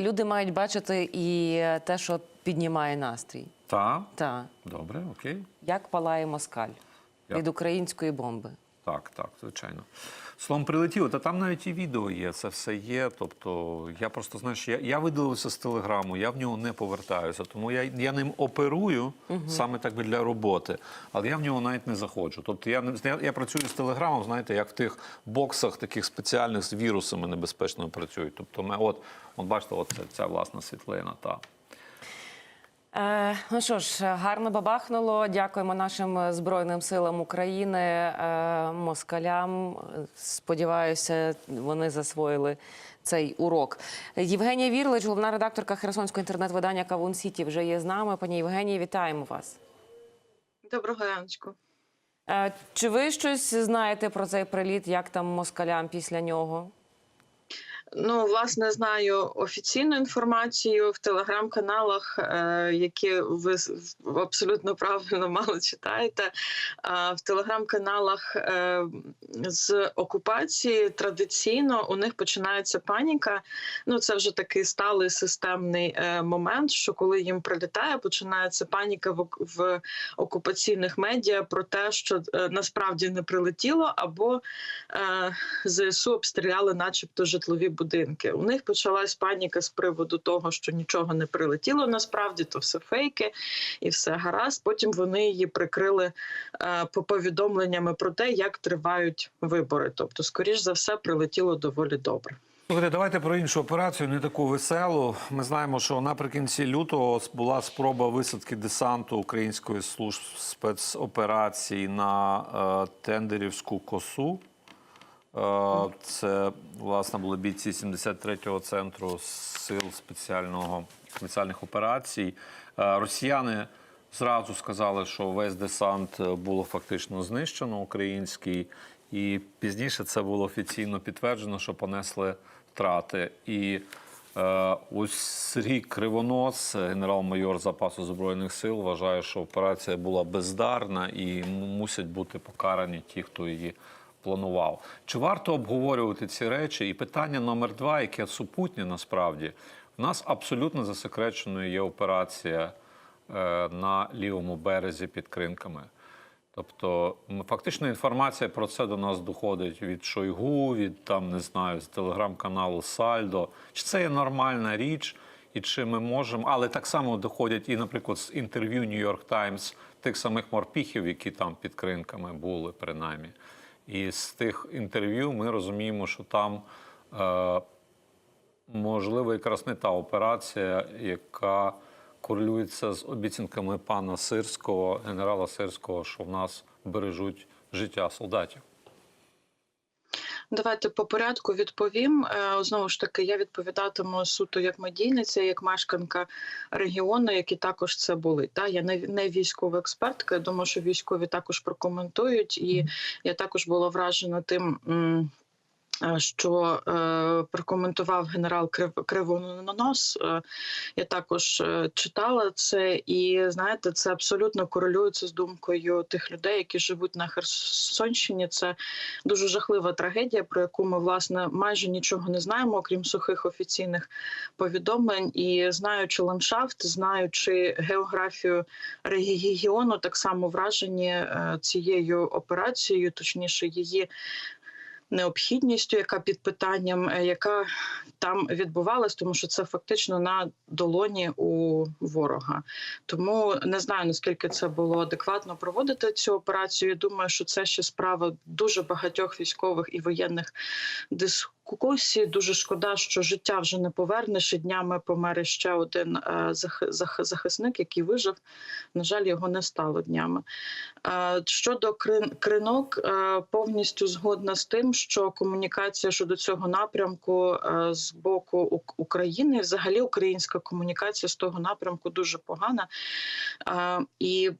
Люди мають бачити і те, що піднімає настрій. Та, Та добре, окей. як палає москаль Як? від української бомби. Так, так, звичайно. Словом, прилетіло, та там навіть і відео є, це все є. Тобто, я просто знаєш, я, я видалився з телеграму, я в нього не повертаюся, тому я, я ним оперую саме так би для роботи, але я в нього навіть не заходжу. Тобто я, я, я працюю з телеграмом, знаєте, як в тих боксах таких спеціальних з вірусами небезпечно працюють. Тобто, ми, от, от бачите, от це, ця власна світлина. Та. Е, ну що ж, гарно бабахнуло. Дякуємо нашим збройним силам України, е, москалям. Сподіваюся, вони засвоїли цей урок. Євгенія Вірлич, головна редакторка Херсонського інтернет-видання Кавун Сіті, вже є з нами. Пані Євгенії, вітаємо вас. Доброго раночку. Е, чи ви щось знаєте про цей приліт? Як там москалям після нього? Ну, власне, знаю офіційну інформацію в телеграм-каналах, е, які ви абсолютно правильно мало читаєте. А в телеграм-каналах е, з окупації традиційно у них починається паніка. Ну, це вже такий сталий системний е, момент, що коли їм прилітає, починається паніка в, окупаційних медіа про те, що е, насправді не прилетіло, або е, ЗСУ обстріляли, начебто, житлові будинки. У них почалась паніка з приводу того, що нічого не прилетіло. Насправді то все фейки і все гаразд. Потім вони її прикрили е, по повідомленнями про те, як тривають вибори. Тобто, скоріш за все, прилетіло доволі добре. Слухайте, давайте про іншу операцію, не таку веселу. Ми знаємо, що наприкінці лютого була спроба висадки десанту української служб спецоперацій на е, тендерівську косу. Е, це власне були бійці 73-го центру сил спеціального спеціальних операцій. Е, росіяни зразу сказали, що весь десант е, було фактично знищено український, і пізніше це було офіційно підтверджено, що понесли втрати. І ось Сергій Кривонос, генерал-майор запасу збройних сил, вважає, що операція була бездарна і мусять бути покарані ті, хто її планував. Чи варто обговорювати ці речі? І питання номер два, яке супутнє насправді, в нас абсолютно засекреченою є операція е, на лівому березі під кринками. Тобто, фактично інформація про це до нас доходить від Шойгу, від там не знаю, з телеграм-каналу Сальдо. Чи це є нормальна річ, і чи ми можемо, але так само доходять і, наприклад, з інтерв'ю Нью-Йорк Таймс тих самих морпіхів, які там під кринками були, принаймні. І з тих інтерв'ю ми розуміємо, що там е, можливо якраз не та операція, яка корелюється з обіцянками пана Сирського, генерала Сирського, що в нас бережуть життя солдатів. Давайте по порядку відповім. Е, Знову ж таки, я відповідатиму суто як медійниця, як мешканка регіону, які також це були. Та я не, не військова експертка. Я думаю, що військові також прокоментують, і я також була вражена тим. Е, Що е, прокоментував генерал Крив, Кривонос. Е, я також читала це, і знаєте, це абсолютно корелюється з думкою тих людей, які живуть на Херсонщині. Це дуже жахлива трагедія, про яку ми власне майже нічого не знаємо, окрім сухих офіційних повідомлень. І знаючи ландшафт, знаючи географію регіону, так само вражені цією операцією, точніше, її. Необхідністю, яка під питанням, е, яка там відбувалась, тому що це фактично на долоні у ворога. Тому не знаю наскільки це було адекватно проводити цю операцію. Думаю, що це ще справа дуже багатьох військових і воєнних дискусій. Дуже шкода, що життя вже не повернеш. І днями помер ще один е, зах- зах- захисник, який вижив. На жаль, його не стало днями. Е, Щодо кринок, е, повністю згодна з тим, що комунікація щодо цього напрямку з боку України, взагалі українська комунікація з того напрямку дуже погана. І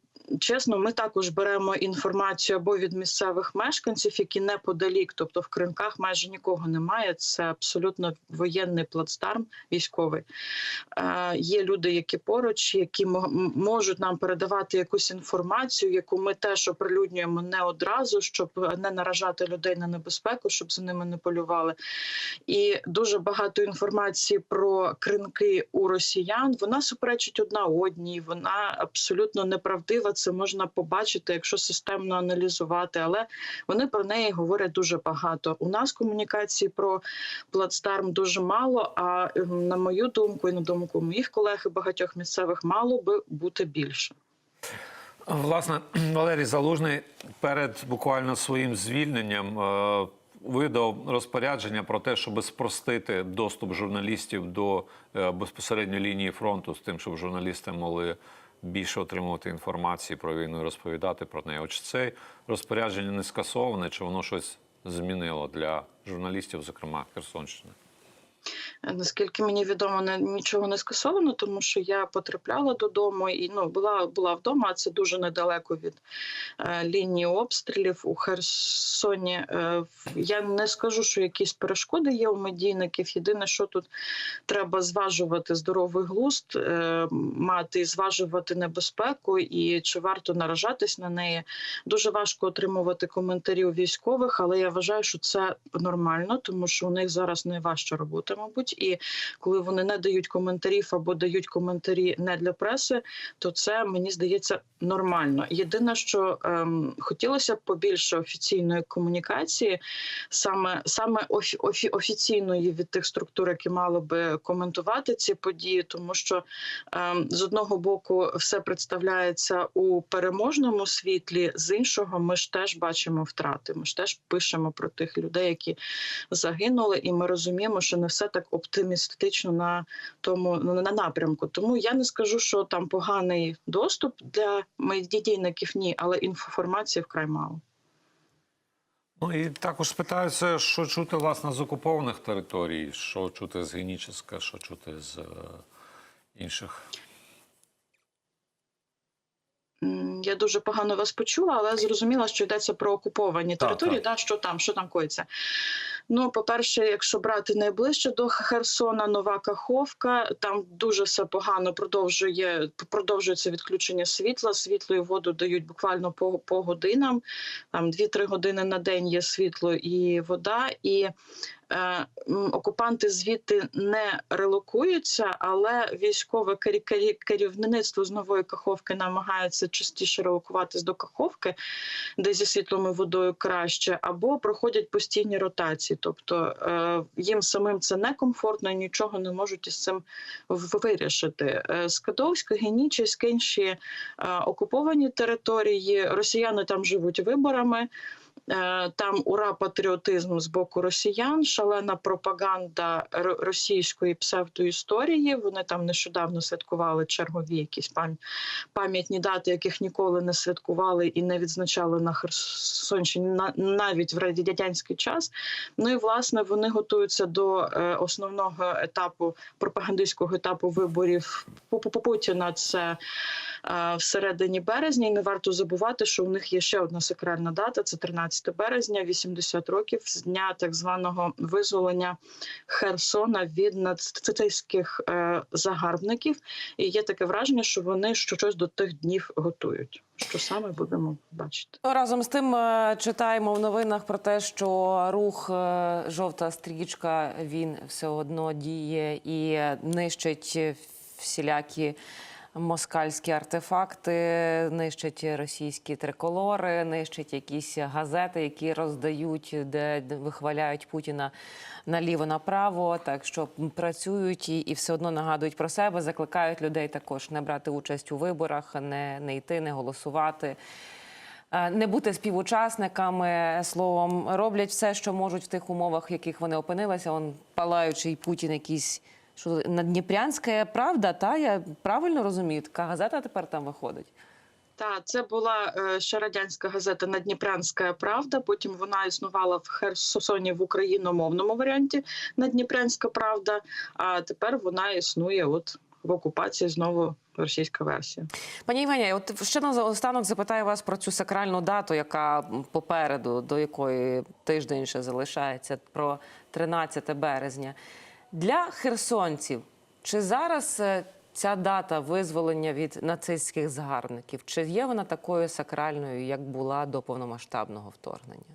чесно, ми також беремо інформацію або від місцевих мешканців, які неподалік, тобто в кринках майже нікого немає. Це абсолютно воєнний плацдарм військовий. Е, Є люди, які поруч, які мо- можуть нам передавати якусь інформацію, яку ми теж оприлюднюємо не одразу, щоб не наражати людей на небезпеку, щоб за ними не полювали. І дуже багато інформації про кринки у росіян. Вона суперечить одна одній. Вона абсолютно неправдива. Це можна побачити, якщо системно аналізувати. Але вони про неї говорять дуже багато. У нас комунікації про плацдарм дуже мало. А ем, на мою думку, і на думку моїх колег і багатьох місцевих, мало би бути більше. Власне, Валерій Залужний перед буквально своїм звільненням е, видав розпорядження про те, щоб спростити доступ журналістів до е, безпосередньо лінії фронту з тим, щоб журналісти могли більше отримувати інформації про війну і розповідати про неї. От чи це розпорядження не скасоване, чи воно щось змінило для журналістів, зокрема Херсонщини? Е, Наскільки мені відомо, не нічого не скасовано, тому що я потрапляла додому і ну була була вдома. а Це дуже недалеко від е, лінії обстрілів у Херсоні. Е, я не скажу, що якісь перешкоди є у медійників. Єдине, що тут треба зважувати здоровий глузд, е, мати зважувати небезпеку, і чи варто наражатись на неї. Дуже важко отримувати коментарі у військових, але я вважаю, що це нормально, тому що у них зараз найважча робота, мабуть. І коли вони не дають коментарів або дають коментарі не для преси, то це мені здається нормально. Єдине, що ем, хотілося б побільше офіційної комунікації, саме саме офі, офі, офіційної від тих структур, які мали би коментувати ці події, тому що ем, з одного боку все представляється у переможному світлі, з іншого, ми ж теж бачимо втрати. Ми ж теж пишемо про тих людей, які загинули, і ми розуміємо, що не все так оптимістично на тому на на напрямку. Тому я не скажу, що там поганий доступ для медійників, ні, але інформації вкрай мало. Ну і також спитаюся, що чути власне з окупованих територій, що чути з Геніческа, що чути з е, інших. Я дуже погано вас почула, але зрозуміла, що йдеться про окуповані Так, території. так. Да, що там, що там коїться. Ну, по-перше, якщо брати найближче до Херсона, Нова Каховка, там дуже все погано продовжує продовжується відключення світла. Світло і воду дають буквально по, по годинам. Там 2-3 години на день є світло і вода. І е, окупанти звідти не релокуються, але військове кері- кері- керівництво з нової каховки намагається частіше релокуватись до каховки, де зі світлом і водою краще, або проходять постійні ротації. Тобто е, їм самим це некомфортно нічого не можуть із цим вирішити. Е, Скадовська, Генічеськ, інші е, окуповані території. Росіяни там живуть виборами. Е, Там ура патріотизм з боку росіян, шалена пропаганда російської псевдоісторії. Вони там нещодавно святкували чергові якісь пам- пам'ятні дати, яких ніколи не святкували і не відзначали на Херсонщині на- навіть в радянський час. Ну і власне вони готуються до е, основного етапу пропагандистського етапу виборів Пу- Пу- Путіна. Це всередині березня. І не варто забувати, що у них є ще одна сакральна дата: це 13 березня, 80 років з дня так званого визволення Херсона від нацистських е, загарбників. І є таке враження, що вони щось до тих днів готують. Що саме будемо бачити? Разом з тим е, читаємо в новинах про те, що рух е, жовта стрічка він все одно діє і нищить всілякі москальські артефакти, нищить російські триколори, нищить якісь газети, які роздають, де вихваляють Путіна наліво направо. Так що працюють і, і все одно нагадують про себе, закликають людей також не брати участь у виборах, не, не йти, не голосувати. Е, Не бути співучасниками словом, роблять все, що можуть в тих умовах, в яких вони опинилися. Он палаючий Путін, якийсь що Надніпрянська правда. Та я правильно розумію, така газета тепер там виходить. Так, це була е, ще радянська газета Надніпрянська Правда. Потім вона існувала в Херсоні в україномовному варіанті Надніпрянська Правда. А тепер вона існує от в окупації знову російська версія. Пані Євгенія, от ще на останок запитаю вас про цю сакральну дату, яка попереду, до якої тиждень ще залишається, про 13 березня. Для херсонців, чи зараз е, ця дата визволення від нацистських загарбників, чи є вона такою сакральною, як була до повномасштабного вторгнення?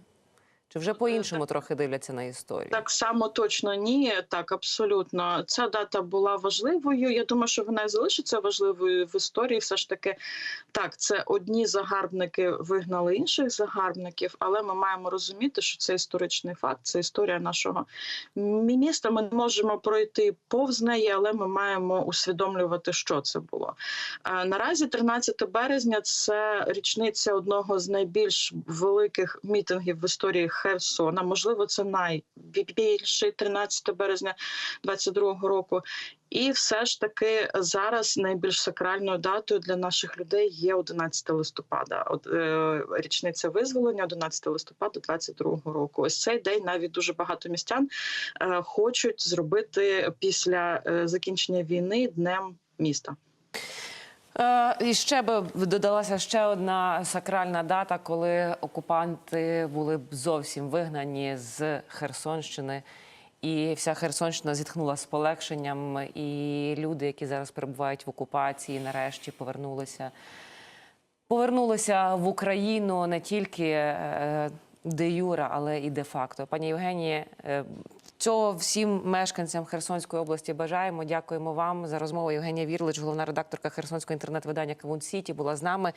Чи вже по-іншому трохи дивляться на історію? Так само точно ні, так абсолютно. Ця дата була важливою. Я думаю, що вона і залишиться важливою в історії. Все ж таки, так, це одні загарбники вигнали інших загарбників, але ми маємо розуміти, що це історичний факт, це історія нашого міста. Ми не можемо пройти повз неї, але ми маємо усвідомлювати, що це було. Е, Наразі 13 березня це річниця одного з найбільш великих мітингів в історії Херсона. Можливо, це найбільший 13 березня 22-го року. І все ж таки зараз найбільш сакральною датою для наших людей є 11 листопада. От е, річниця визволення 11 листопада 22-го року. Ось цей день навіть дуже багато містян е, хочуть зробити після е, закінчення війни днем міста. Е, І ще би додалася ще одна сакральна дата, коли окупанти були б зовсім вигнані з Херсонщини. І вся Херсонщина зітхнула з полегшенням. І люди, які зараз перебувають в окупації, нарешті повернулися. Повернулися в Україну не тільки е, де юра, але і де факто. Пані Євгенії, е, цього всім мешканцям Херсонської області бажаємо. Дякуємо вам за розмову. Євгенія Вірлич, головна редакторка Херсонського інтернет-видання Кавун Сіті, була з нами.